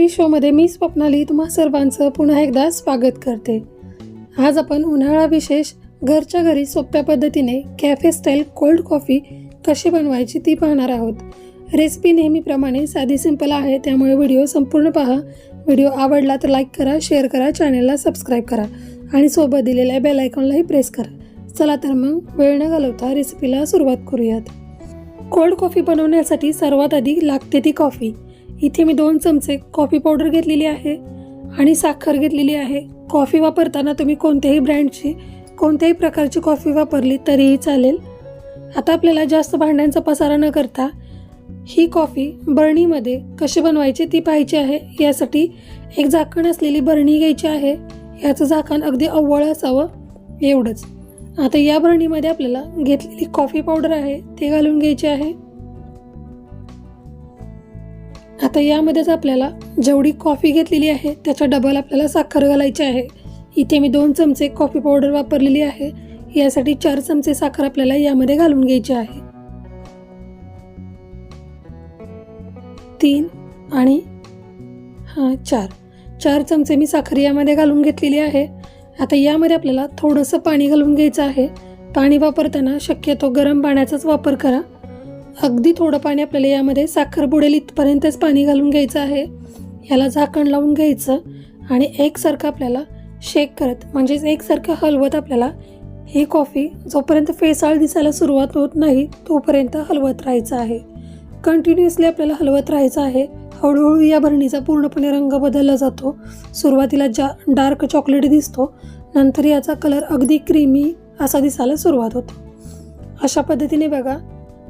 Recipe शोमध्ये मी स्वप्नाली तुम्हा सर्वांचं पुन्हा एकदा स्वागत करते. आज आपण उन्हाळा विशेष घरच्या घरी सोप्या पद्धतीने कॅफे स्टाईल कोल्ड कॉफी कशी बनवायची ती पाहणार आहोत. रेसिपी नेहमीप्रमाणे साधी सिंपल आहे त्यामुळे व्हिडिओ संपूर्ण पहा. व्हिडिओ आवडला तर लाईक करा शेअर करा चॅनलला सबस्क्राईब करा आणि सोबत दिलेल्या बेल आयकॉनलाही प्रेस करा. चला तर मग वेळ न घालवता रेसिपीला सुरुवात करूयात. कोल्ड कॉफी बनवण्यासाठी सर्वात आधी लागते ती कॉफी इथे मी दोन चमचे कॉफी पावडर घेतलेली आहे आणि साखर घेतलेली आहे. कॉफी वापरताना तुम्ही कोणत्याही ब्रँडची कोणत्याही प्रकारची कॉफी वापरली तरीही चालेल. आता आपल्याला जास्त भांड्यांचा पसारा न करता ही कॉफी बरणीमध्ये कशी बनवायची ती पाहायची आहे. यासाठी एक झाकण असलेली बरणी घ्यायची आहे. याचं झाकण अगदी अव्वळ असावं एवढंच. आता या बरणीमध्ये आपल्याला घेतलेली कॉफी पावडर आहे ते घालून घ्यायची आहे. आता यामध्येच आपल्याला जेवढी कॉफी घेतलेली आहे त्याच्या डबल आपल्याला साखर घालायची आहे. इथे मी दोन चमचे कॉफी पावडर वापरलेली आहे. यासाठी चार चमचे साखर आपल्याला यामध्ये घालून घ्यायची आहे. तीन आणि हां चार. चार चमचे मी साखर यामध्ये घालून घेतलेली आहे. आता यामध्ये आपल्याला थोडंसं पाणी घालून घ्यायचं आहे. पाणी वापरताना शक्यतो गरम पाण्याचाच वापर करा. अगदी थोडं पाणी आपल्याला यामध्ये साखर बुडेल इथपर्यंतच पाणी घालून घ्यायचं आहे. याला झाकण लावून घ्यायचं आणि एकसारखं आपल्याला शेक करत म्हणजेच एकसारखं हलवत आपल्याला ही कॉफी जोपर्यंत फेसाळ दिसायला सुरुवात होत नाही तोपर्यंत हलवत राहायचं आहे. कंटिन्युअसली आपल्याला हलवत राहायचं आहे. हळूहळू या भरणीचा पूर्णपणे रंग बदलला जातो. सुरुवातीला जा डार्क चॉकलेट दिसतो. नंतर याचा कलर अगदी क्रीमी असा दिसायला सुरुवात होतो. अशा पद्धतीने बघा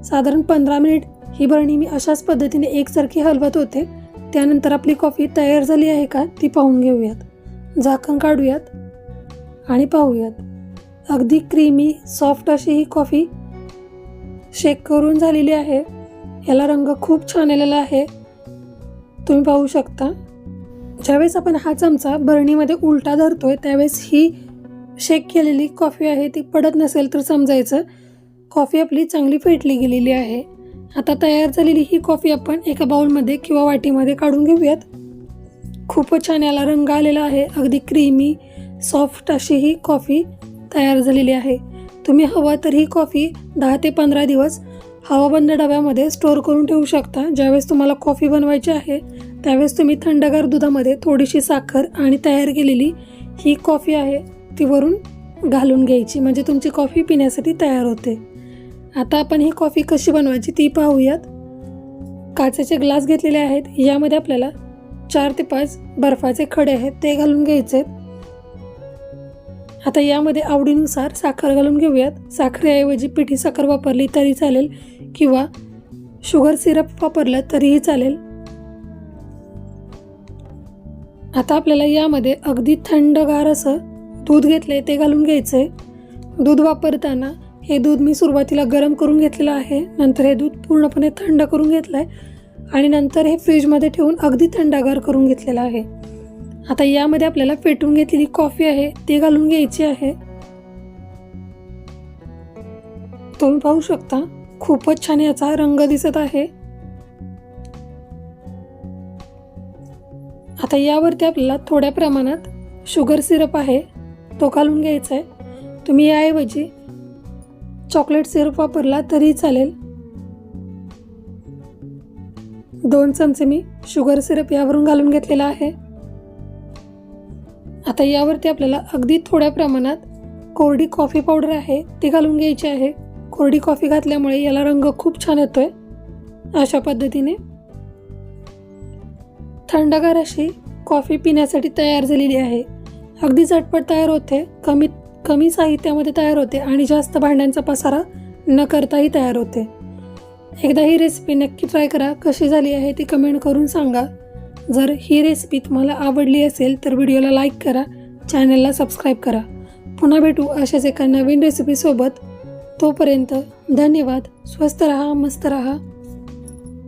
साधारण पंधरा मिनिट ही बरणी मी अशाच पद्धतीने एकसारखी हलवत होते. त्यानंतर आपली कॉफी तयार झाली आहे का ती पाहून घेऊयात. झाकण काढूयात आणि पाहूयात. अगदी क्रीमी सॉफ्ट अशी ही कॉफी शेक करून झालेली आहे. याला रंग खूप छान आलेला आहे. तुम्ही पाहू शकता. ज्यावेळेस आपण हा चमचा बरणीमध्ये उलटा धरतोय त्यावेळेस ही शेक केलेली कॉफी आहे ती पडत नसेल तर समजायचं. कॉफी आपली चांगली फेटली गेलेली आहे. आता तयार झालेली ही कॉफी आपण एका बाउलमध्ये किंवा वाटीमध्ये काढून घेऊयात. खूपच छान याला रंग आलेला आहे. अगदी क्रीमी सॉफ्ट अशी ही कॉफी तयार झालेली आहे. तुम्ही हवा तर ही कॉफी दहा ते पंधरा दिवस हवाबंद डब्यामध्ये स्टोअर करून ठेवू शकता. ज्यावेळेस तुम्हाला कॉफी बनवायची आहे त्यावेळेस तुम्ही थंडगार दुधामध्ये थोडीशी साखर आणि तयार केलेली ही कॉफी आहे ती वरून घालून घ्यायची. म्हणजे तुमची कॉफी पिण्यासाठी तयार होते. आता आपण ही कॉफी कशी बनवायची ती पाहूयात. काचेचे ग्लास घेतलेले आहेत. यामध्ये आपल्याला चार ते पाच बर्फाचे खडे आहेत ते घालून घ्यायचे आता यामध्ये आवडीनुसार साखर घालून घेऊयात. साखरेऐवजी पिठी साखर वापरली तरी चालेल किंवा शुगर सिरप वापरलं तरीही चालेल. आता आपल्याला यामध्ये अगदी थंडगार असं दूध घेतलंय ते घालून घ्यायचंय. दूध वापरताना हे दूध मी सुरुवातीला गरम करून घेतलेलं आहे. नंतर हे दूध पूर्णपणे थंड करून घेतलं आहे आणि नंतर हे फ्रीजमध्ये ठेवून अगदी थंडागार करून घेतलेलं आहे. आता यामध्ये आपल्याला फेटून घेतलेली कॉफी आहे ती घालून घ्यायची आहे. तुम्ही पाहू शकता खूपच छान याचा रंग दिसत आहे. आता यावरती आपल्याला थोड्या प्रमाणात शुगर सिरप आहे तो घालून घ्यायचा आहे तुम्ही याऐवजी चॉकलेट सिरप वापरला तरी चालेल. दोन चमचे मी शुगर सिरप यावरून घालून घेतलेला आहे. आता यावरती आपल्याला अगदी थोड्या प्रमाणात कोरडी कॉफी पावडर आहे ती घालून घ्यायची आहे. कोरडी कॉफी घातल्यामुळे याला रंग खूप छान येतोय. अशा पद्धतीने थंडगार अशी कॉफी पिण्यासाठी तयार झालेली आहे. अगदी झटपट तयार होते कमीत कमी साहित्यामध्ये तयार होते आणि जास्त भांड्यांचा पसारा न करताही तयार होते. एकदा ही रेसिपी नक्की ट्राय करा. कशी झाली आहे ती कमेंट करून सांगा. जर ही रेसिपी तुम्हाला आवडली असेल तर व्हिडिओला लाईक करा. चॅनलला सबस्क्राईब करा. पुन्हा भेटू अशाच एका नवीन रेसिपीसोबत तोपर्यंत धन्यवाद. स्वस्त रहा मस्त रहा.